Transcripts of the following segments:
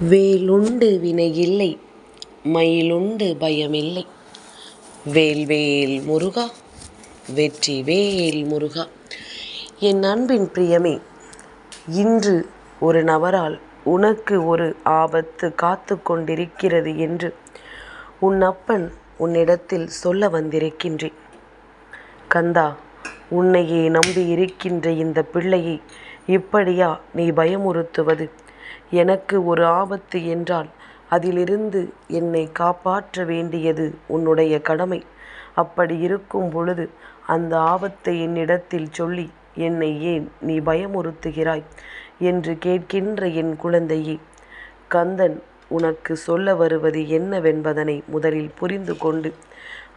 வேலுண்டு வினையில்லை மயிலுண்டு பயமில்லை. வேல்வேல் முருகா வெற்றி வேல் முருகா. என் அன்பின் பிரியமே இன்று ஒரு நபரால் உனக்கு ஒரு ஆபத்து காத்து கொண்டிருக்கிறது என்று உன் அப்பன் உன்னிடத்தில் சொல்ல வந்திருக்கின்றேன். கந்தா உன்னையே நம்பி இருக்கின்ற இந்த பிள்ளையை இப்படியா நீ பயமுறுத்துவது? எனக்கு ஒரு ஆபத்து என்றால் அதிலிருந்து என்னை காப்பாற்ற வேண்டியது உன்னுடைய கடமை. அப்படி இருக்கும் பொழுது அந்த ஆபத்தை என்னிடத்தில் சொல்லி என்னை ஏன் நீ பயமுறுத்துகிறாய்? என்று கேட்கின்ற என் குழந்தையே கந்தன் உனக்கு சொல்ல வருவது என்னவென்பதனை முதலில் புரிந்து கொண்டு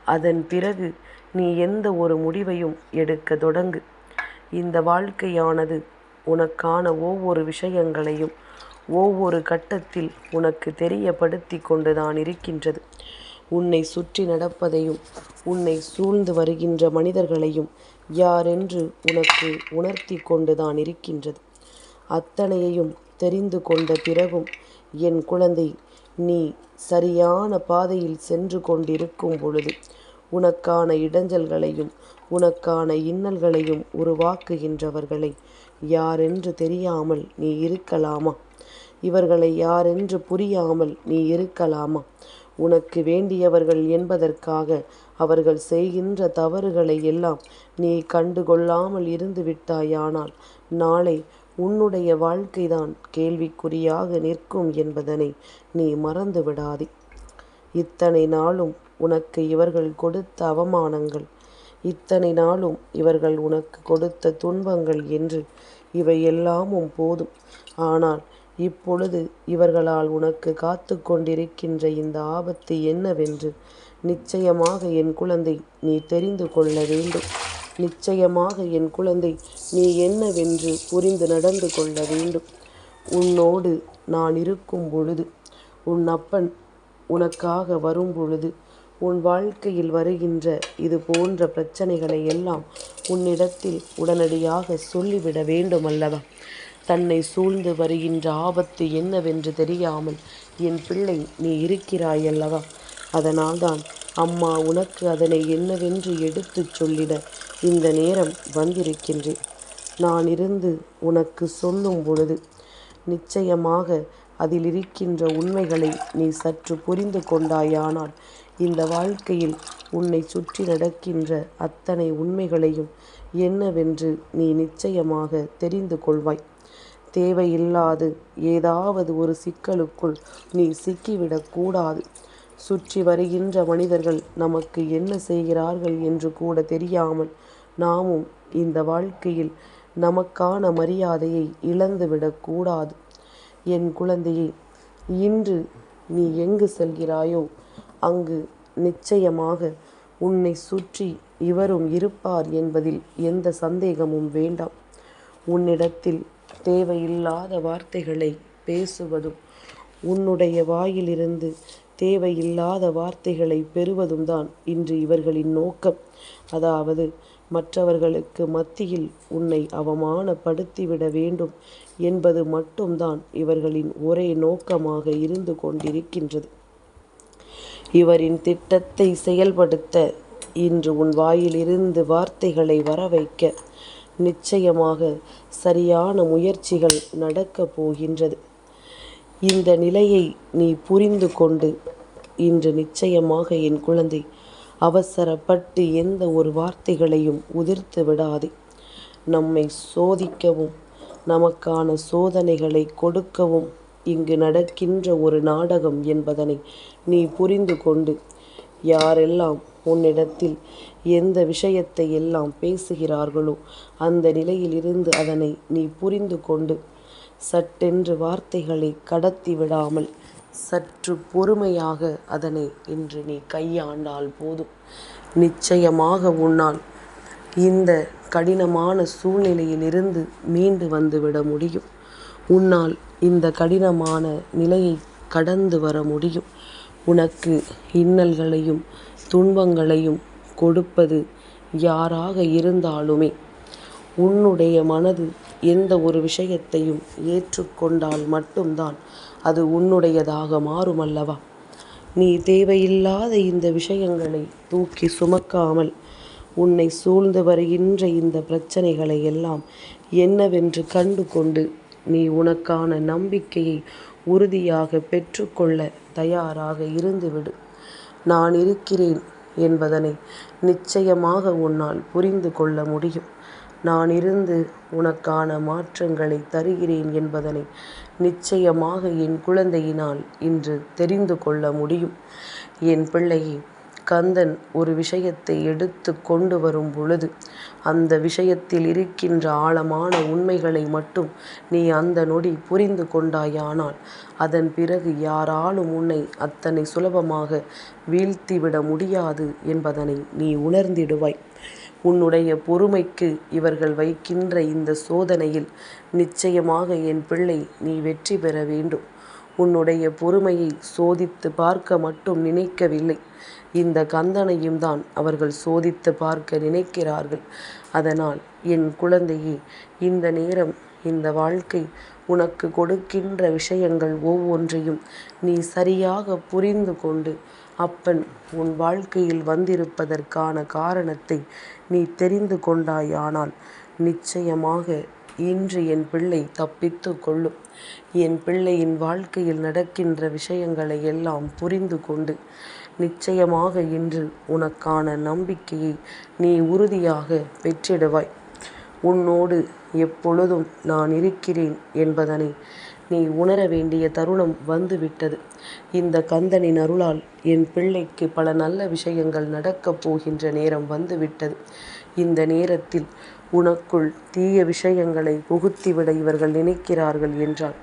அதன் பிறகு நீ எந்த ஒரு முடிவையும் எடுக்க தொடங்கு. இந்த வாழ்க்கையானது உனக்கான ஒவ்வொரு விஷயங்களையும் ஒவ்வொரு கட்டத்தில் உனக்கு தெரியப்படுத்தி கொண்டுதான் இருக்கின்றது. உன்னை சுற்றி நடப்பதையும் உன்னை சூழ்ந்து வருகின்ற மனிதர்களையும் யாரென்று உனக்கு உணர்த்தி கொண்டுதான் இருக்கின்றது. அத்தனையையும் தெரிந்து கொண்ட பிறகும் என் குழந்தை நீ சரியான பாதையில் சென்று கொண்டிருக்கும் பொழுது உனக்கான இடைஞ்சல்களையும் உனக்கான இன்னல்களையும் உருவாக்குகின்றவர்களை யாரென்று தெரியாமல் நீ இருக்கலாமா? இவர்களை யாரென்று புரியாமல் நீ இருக்கலாமா? உனக்கு வேண்டியவர்கள் என்பதற்காக அவர்கள் செய்கின்ற தவறுகளை எல்லாம் நீ கண்டுகொள்ளாமல் இருந்து விட்டாயானால் நாளை உன்னுடைய வாழ்க்கைதான் கேள்விக்குறியாக நிற்கும் என்பதனை நீ மறந்து விடாதே இத்தனை நாளும் உனக்கு இவர்கள் கொடுத்த அவமானங்கள் இத்தனை நாளும் இவர்கள் உனக்கு கொடுத்த துன்பங்கள் என்று இவை எல்லாமும் போதும். ஆனால் இப்பொழுது இவர்களால் உனக்கு காத்து கொண்டிருக்கின்ற இந்த ஆபத்து என்னவென்று நிச்சயமாக என் குழந்தை நீ தெரிந்து கொள்ள வேண்டும். நிச்சயமாக என் குழந்தை நீ என்னவென்று புரிந்து நடந்து கொள்ள வேண்டும். உன்னோடு நான் இருக்கும் பொழுது உன் அப்பன் உனக்காக வரும் பொழுது உன் வாழ்க்கையில் வருகின்ற இது போன்ற பிரச்சனைகளை எல்லாம் உன்னிடத்தில் உடனடியாக சொல்லிவிட வேண்டும் அல்லவா தன்னை சூழ்ந்து வருகின்ற ஆபத்து என்னவென்று தெரியாமல் என் பிள்ளை நீ இருக்கிறாய் அல்லவா அதனால்தான் அம்மா உனக்கு அதனை என்னவென்று எடுத்துச் சொல்லிட இந்த நேரம் வந்திருக்கின்றேன். நான் இருந்து உனக்கு சொல்லும் பொழுது நிச்சயமாக அதில் இருக்கின்ற உண்மைகளை நீ சற்று புரிந்து கொண்டாயானால் இந்த வாழ்க்கையில் உன்னை சுற்றி நடக்கின்ற அத்தனை உண்மைகளையும் என்னவென்று நீ நிச்சயமாக தெரிந்து கொள்வாய். தேவையில்லாது ஏதாவது ஒரு சிக்கலுக்குள் நீ சிக்கிவிடக்கூடாது சுற்றி வருகின்ற மனிதர்கள் நமக்கு என்ன செய்கிறார்கள் என்று கூட தெரியாமல் நாமும் இந்த வாழ்க்கையில் நமக்கான மரியாதையை இழந்துவிடக்கூடாது என் குழந்தையே இன்று நீ எங்கு செல்கிறாயோ அங்கு நிச்சயமாக உன்னை சுற்றி இவரும் இருப்பார் என்பதில் எந்த சந்தேகமும் வேண்டாம். உன்னிடத்தில் தேவையில்லாத வார்த்தைகளை பேசுவதும் உன்னுடைய வாயிலிருந்து தேவையில்லாத வார்த்தைகளை பெறுவதும் தான் இன்று இவர்களின் நோக்கம். அதாவது மற்றவர்களுக்கு மத்தியில் உன்னை அவமானப்படுத்திவிட வேண்டும் என்பது மட்டும்தான் இவர்களின் ஒரே நோக்கமாக இருந்து கொண்டிருக்கின்றது. இவரின் திட்டத்தை செயல்படுத்த இன்று உன் வாயிலிருந்து வார்த்தைகளை வரவைக்க நிச்சயமாக சரியான முயற்சிகள் நடக்கப் போகின்றது. இந்த நிலையை நீ புரிந்து கொண்டு இன்று நிச்சயமாக என் குழந்தை அவசரப்பட்டு எந்த ஒரு வார்த்தைகளையும் உதிர்த்து விடாதே. நம்மை சோதிக்கவும் நமக்கான சோதனைகளை கொடுக்கவும் இங்கு நடக்கின்ற ஒரு நாடகம் என்பதனை நீ புரிந்து கொண்டு யாரெல்லாம் உன்னிடத்தில் எந்த விஷயத்தை எல்லாம் பேசுகிறார்களோ அந்த நிலையிலிருந்து அதனை நீ புரிந்து கொண்டு சட்டென்று வார்த்தைகளை கடத்தி விடாமல் சற்று பொறுமையாக அதனை இன்று நீ கையாண்டால் போதும். நிச்சயமாக உன்னால் இந்த கடினமான சூழ்நிலையிலிருந்து மீண்டு வந்துவிட முடியும். உன்னால் இந்த கடினமான நிலையை கடந்து வர முடியும். உனக்கு இன்னல்களையும் துன்பங்களையும் கொடுப்பது யாராக இருந்தாலுமே உன்னுடைய மனது எந்த ஒரு விஷயத்தையும் ஏற்றுக்கொண்டால் மட்டும்தான் அது உன்னுடையதாக மாறும் அல்லவா நீ தேவையில்லாத இந்த விஷயங்களை தூக்கி சுமக்காமல் உன்னை சூழ்ந்து வருகின்ற இந்த பிரச்சனைகளை எல்லாம் என்னவென்று கண்டு கொண்டு நீ உனக்கான நம்பிக்கையை உறுதியாக பெற்றுக்கொள்ள தயாராக இருந்துவிடு. நான் இருக்கிறேன் என்பதனை நிச்சயமாக உன்னால் புரிந்து கொள்ள முடியும். நான் இருந்து உனக்கான மாற்றங்களை தருகிறேன் என்பதனை நிச்சயமாக என் குழந்தையினால் இன்று தெரிந்து கொள்ள முடியும். என் பிள்ளையே கந்தன் ஒரு விஷயத்தை எடுத்து கொண்டு வரும் பொழுது அந்த விஷயத்தில் இருக்கின்ற ஆழமான உண்மைகளை மட்டும் நீ அந்த நொடி புரிந்து கொண்டாயானால் அதன் பிறகு யாராலும் உன்னை அத்தனை சுலபமாக வீழ்த்திவிட முடியாது என்பதனை நீ உணர்ந்திடுவாய். உன்னுடைய பொறுமைக்கு இவர்கள் வைக்கின்ற இந்த சோதனையில் நிச்சயமாக என் பிள்ளை நீ வெற்றி பெற வேண்டும். உன்னுடைய பொறுமையை சோதித்து பார்க்க மட்டும் நினைக்கவில்லை. இந்த கந்தனையும் தான் அவர்கள் சோதித்து பார்க்க நினைக்கிறார்கள். அதனால் என் குழந்தையே இந்த நேரம் இந்த வாழ்க்கை உனக்கு கொடுக்கின்ற விஷயங்கள் ஒவ்வொன்றையும் நீ சரியாக புரிந்து கொண்டு அப்பன் உன் வாழ்க்கையில் வந்திருப்பதற்கான காரணத்தை நீ தெரிந்து கொண்டாயானால் நிச்சயமாக இன்று என் பிள்ளை தப்பித்து கொள்ளும். என் பிள்ளையின் வாழ்க்கையில் நடக்கின்ற விஷயங்களை எல்லாம் புரிந்து கொண்டு நிச்சயமாக இன்று உனக்கான நம்பிக்கையை நீ உறுதியாக பெற்றிடுவாய். உன்னோடு எப்பொழுதும் நான் இருக்கிறேன் என்பதனை நீ உணர வேண்டிய தருணம் வந்துவிட்டது. இந்த கந்தனின் அருளால் என் பிள்ளைக்கு பல நல்ல விஷயங்கள் நடக்கப் போகின்ற நேரம் வந்துவிட்டது. இந்த நேரத்தில் உனக்குள் தீய விஷயங்களை புகுத்திவிட இவர்கள் நினைக்கிறார்கள் என்றால்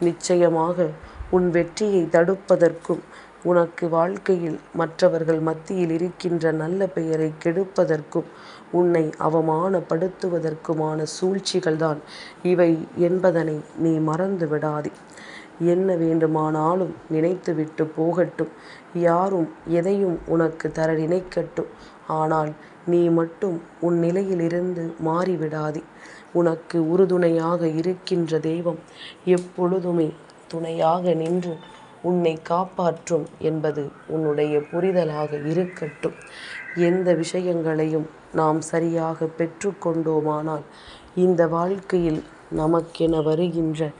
நிச்சயமாக உன் வெற்றியை தடுப்பதற்கும் உனக்கு வாழ்க்கையில் மற்றவர்கள் மத்தியில் இருக்கின்ற நல்ல பெயரை கெடுப்பதற்கும் உன்னை அவமானப்படுத்துவதற்குமான சூழ்ச்சிகள்தான் இவை என்பதனை நீ மறந்து விடாதே. என்ன வேண்டுமானாலும் நினைத்துவிட்டு போகட்டும். யாரும் எதையும் உனக்கு தர நினைக்கட்டும். ஆனால் நீ மட்டும் உன் நிலையிலிருந்து மாறிவிடாதே. உனக்கு உறுதுணையாக இருக்கின்ற தெய்வம் எப்பொழுதுமே துணையாக நின்று உன்னை காப்பாற்றும் என்பது உன்னுடைய புரிதலாக இருக்கட்டும். எந்த விஷயங்களையும் நாம் சரியாக பெற்றுக்கொண்டோமானால் இந்த வாழ்க்கையில் நமக்கென வருகின்ற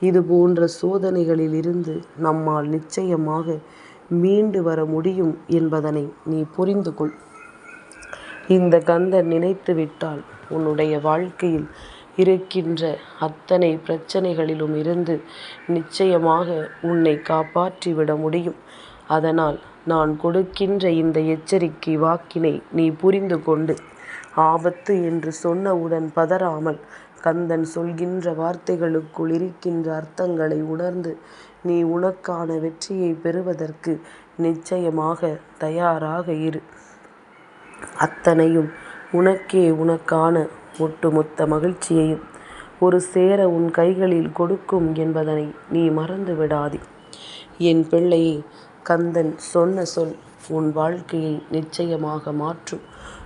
இது போன்ற சோதனைகளிலிருந்து நம்மால் நிச்சயமாக மீண்டு வர முடியும் என்பதனை நீ புரிந்து கொள் இந்த கந்தன் நினைத்து விட்டால் உன்னுடைய வாழ்க்கையில் இருக்கின்ற அத்தனை பிரச்சனைகளிலும் இருந்து நிச்சயமாக உன்னை காப்பாற்றிவிட முடியும். அதனால் நான் கொடுக்கின்ற இந்த எச்சரிக்கை வாக்கினை நீ புரிந்து கொண்டு ஆபத்து என்று சொன்னவுடன் பதறாமல் கந்தன் சொல்கின்ற வார்த்தைகளுக்குள் இருக்கின்ற அர்த்தங்களை உணர்ந்து நீ உனக்கான வெற்றியை பெறுவதற்கு நிச்சயமாக தயாராக இரு. அத்தனையும் உனக்கே உனக்கான ஒட்டுமொத்த மகிழ்ச்சியையும் ஒரு சேர உன் கைகளில் கொடுக்கும் என்பதனை நீ மறந்து விடாதே என் பிள்ளையே கந்தன் சொன்ன சொல் உன் வாழ்க்கையை நிச்சயமாக மாற்றும்.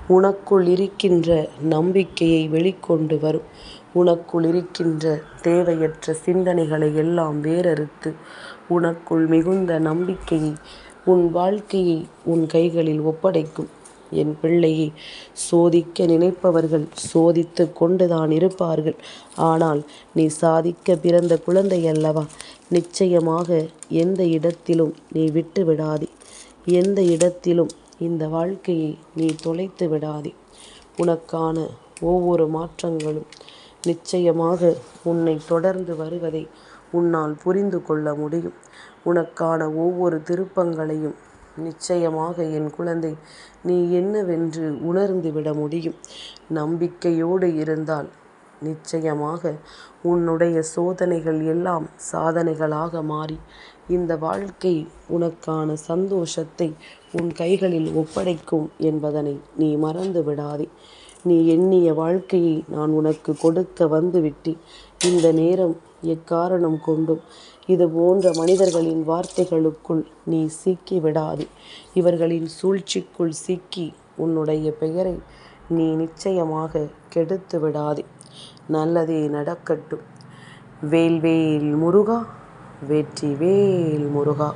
உனக்குள் இருக்கின்ற நம்பிக்கையை வெளிக்கொண்டு வரும். உனக்குள் இருக்கின்ற தேவையற்ற சிந்தனைகளை எல்லாம் வேறறுத்து உனக்குள் மிகுந்த நம்பிக்கையை உன் வாழ்க்கையை உன் கைகளில் ஒப்படைக்கும். என் பிள்ளையை சோதிக்க நினைப்பவர்கள் சோதித்து கொண்டுதான் இருப்பார்கள். ஆனால் நீ சாதிக்க பிறந்த குழந்தை அல்லவா? நிச்சயமாக எந்த இடத்திலும் நீ விட்டு விடாதே. எந்த இடத்திலும் இந்த வாழ்க்கையை நீ தொலைத்து விடாதே. உனக்கான ஒவ்வொரு மாற்றங்களும் நிச்சயமாக உன்னை தொடர்ந்து வருவதை உன்னால் புரிந்து கொள்ள முடியும். உனக்கான ஒவ்வொரு திருப்பங்களையும் நிச்சயமாக என் குழந்தை நீ என்னவென்று உணர்ந்து விட முடியும். நம்பிக்கையோடு இருந்தால் நிச்சயமாக உன்னுடைய சோதனைகள் எல்லாம் சாதனைகளாக மாறி இந்த வாழ்க்கை உனக்கான சந்தோஷத்தை உன் கைகளில் ஒப்படைக்கும் என்பதனை நீ மறந்து விடாதே. நீ எண்ணிய வாழ்க்கையை நான் உனக்கு கொடுக்க வந்துவிட்டு இந்த நேரம் எக்காரணம் கொண்டும் இது போன்ற மனிதர்களின் வார்த்தைகளுக்குள் நீ சிக்கி விடாதே. இவர்களின் சூழ்ச்சிக்குள் சிக்கி உன்னுடைய பெயரை நீ நிச்சயமாக கெடுத்து விடாதே. நல்லதே நடக்கட்டும். வேல்வேல் முருகா வெற்றிவேல் முருகா.